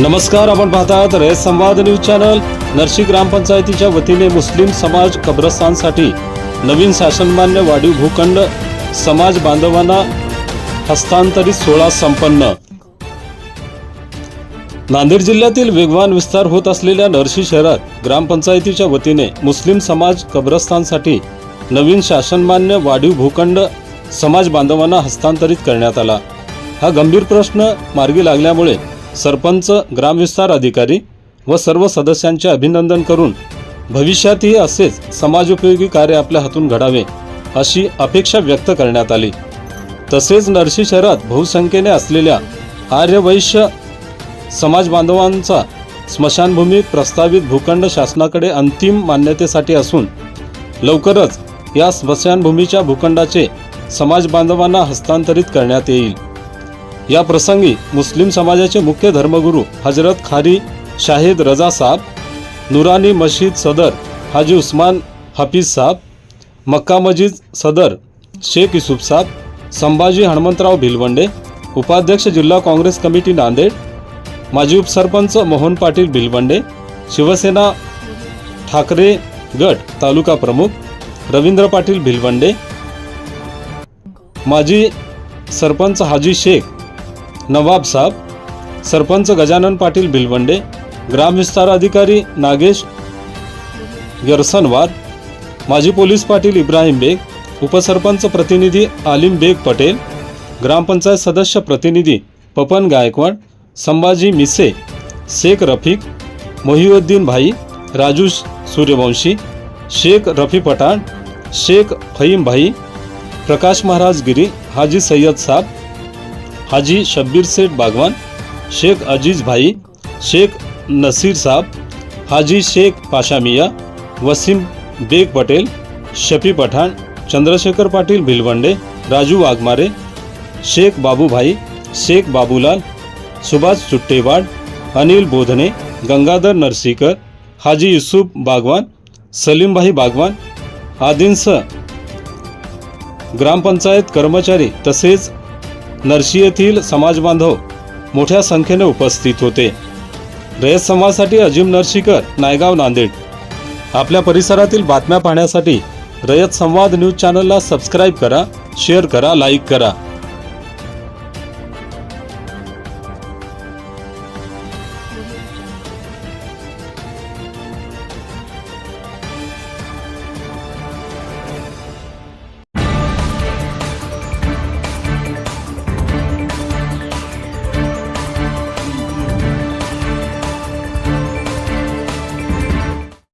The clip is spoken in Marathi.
नमस्कार आपण पाहतात रयत संवाद न्यूज चॅनल. नरशी ग्रामपंचायतीच्या वतीने मुस्लिम समाज कब्रस्तानसाठी नवीन शासनमान्य वाढीव भूखंड समाज बांधवांना हस्तांतरित सोहळा संपन्न. नांदेड जिल्ह्यातील वेगवान विस्तार होत असलेल्या नरशी शहरात ग्रामपंचायतीच्या वतीने मुस्लिम समाज कब्रस्तानसाठी नवीन शासनमान्य वाढीव भूखंड समाज बांधवांना हस्तांतरित करण्यात आला. हा गंभीर प्रश्न मार्गी लागल्यामुळे सरपंच ग्रामविस्तार अधिकारी व सर्व सदस्यांचे अभिनंदन करून भविष्यातही असेच समाजोपयोगी कार्य आपल्या हातून घडावे अशी अपेक्षा व्यक्त करण्यात आली. तसेच नरशी शहरात बहुसंख्येने असलेल्या आर्यवैश्य समाज बांधवांचा स्मशानभूमी प्रस्तावित भूखंड शासनाकडे अंतिम मान्यतेसाठी असून लवकरच या स्मशानभूमीच्या भूखंडाचे समाज बांधवांना हस्तांतरित करण्यात येईल. या प्रसंगी मुस्लिम समाजाचे मुख्य धर्मगुरू हजरत खारी शाहिद रजा साहब नुरानी मशीद सदर हाजी उस्मान हाफिज साहब मक्का मजीद सदर शेख युसुफ साहब संभाजी हनुमंतराव भिलवंडे उपाध्यक्ष जिल्हा काँग्रेस कमिटी नांदेड माजी उपसरपंच मोहन पाटील भिलवंडे शिवसेना ठाकरे गट तालुका प्रमुख रवींद्र पाटील भिलवंडे माजी सरपंच हाजी शेख नवाब साहब सरपंच गजानन पाटील भिलवंडे ग्रामविस्तार अधिकारी नागेश यरसनवार माजी पोलीस पाटील इब्राहिम बेग उपसरपंच प्रतिनिधी आलिम बेग पटेल ग्रामपंचायत सदस्य प्रतिनिधी पपन गायकवाड संभाजी मिसे शेख रफिक मोहिउद्दीन भाई राजू सूर्यवंशी शेख रफी पठाण शेख फहीम भाई प्रकाश महाराज गिरी हाजी सय्यद साहब हाजी शब्बीर सेठ बागवान शेख अजीज भाई शेख नसीर साहब हाजी शेख पाशा मिया वसीम बेग पटेल शफी पठाण चंद्रशेखर पाटील भिलवंडे राजू वाघमारे शेख बाबूभाई शेख बाबूलाल सुभाष चुट्टेवाड अनिल बोधने गंगाधर नरसीकर हाजी युसुफ बागवान सलीमभाई बागवान आदींसह ग्रामपंचायत कर्मचारी तसेच नरशी येथील समाजबांधव मोठ्या संख्येने उपस्थित होते. रयत समाजासाठी अजिम नरशीकर नायगाव नांदेड. आपल्या परिसरातील बातम्या पाहण्यासाठी रयत संवाद न्यूज चॅनलला सबस्क्राईब करा शेअर करा लाईक करा.